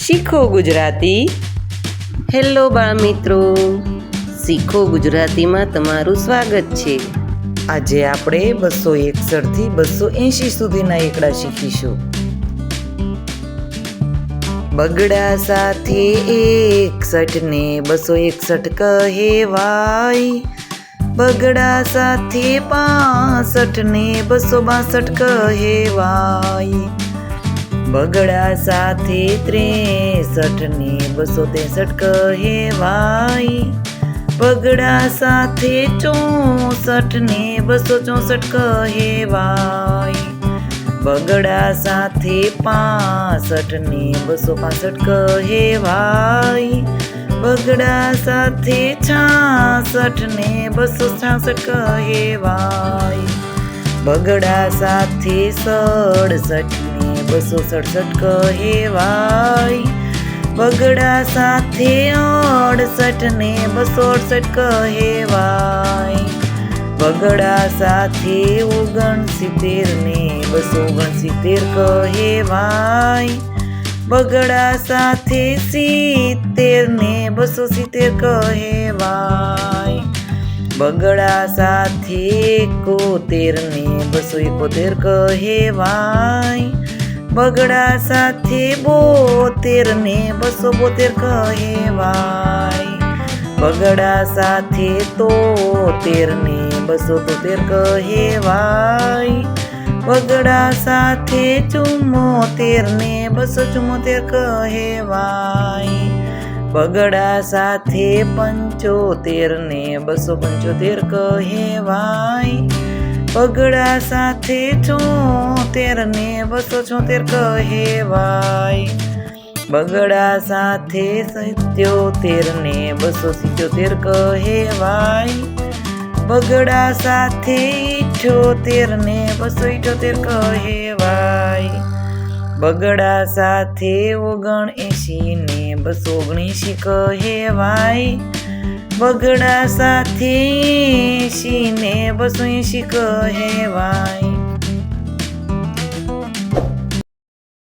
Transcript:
શીખો ગુજરાતી. હેલો બાળ મિત્રો શીખો ગુજરાતીમાં તમારું સ્વાગત છે. આજે આપણે બસો એકસઠથી બસો એંશી સુધીના એકડા શીખીશું. બગડા સાથે એકસઠ ને બસો એકસઠ કહેવાય. બગડા સાથે પાસઠ ને બસો બાસઠ કહેવાય. બગડા સાથે ત્રેસઠ ને બસો ત્રેસઠ કહેવાય. બગડા સાથે ચોસઠ ને બસો ચોસઠ કહેવાય. બગડા સાથે પાસઠ ને બસો પાસઠ કહેવાય. બગડા સાથે છાસઠ ને બસો છાસઠ કહેવાય. બગડા સાથે સડસઠ બસો સડસઠ કહેવાય. બગડા સાથે અડસઠ ને બસો અડસઠ કહેવાય. બગડા સાથે ઓગણસિત્તેર ને બસો ઓગણસિત્તેર કહેવાય. બગડા સાથે સિત્તેર ને બસો સિત્તેર કહેવાય. બગડા સાથે એકોતેર ને બસો એકોતેર કહેવાય. બગડા સાથે બોતેર ને બસો બોતેર કહેવાય. બગડા સાથે તોતેર ને બસો તોતેર કહેવાય. બગડા સાથે ચુમ્મોતેર ને બસો ચુમ્મોતેર કહેવાય. બગડા સાથે પંચોતેર ને બસો પંચોતેર કહેવાય. બગડા સાથે ચોતેર ને બસો છોતેર કહેવાય. બગડા સાથે સિત્યોતેર ને બસો સિત્યોતેર કહેવાય. બગડા સાથે ઇઠ્યોતેર ને બસો ઇઠ્યોતેર કહેવાય. બગડા સાથે ઓગણ એંશી ને બસો ઓગણીસી કહેવાય. બગડા સાથે એંશી ને બસો એંશી કહેવાય.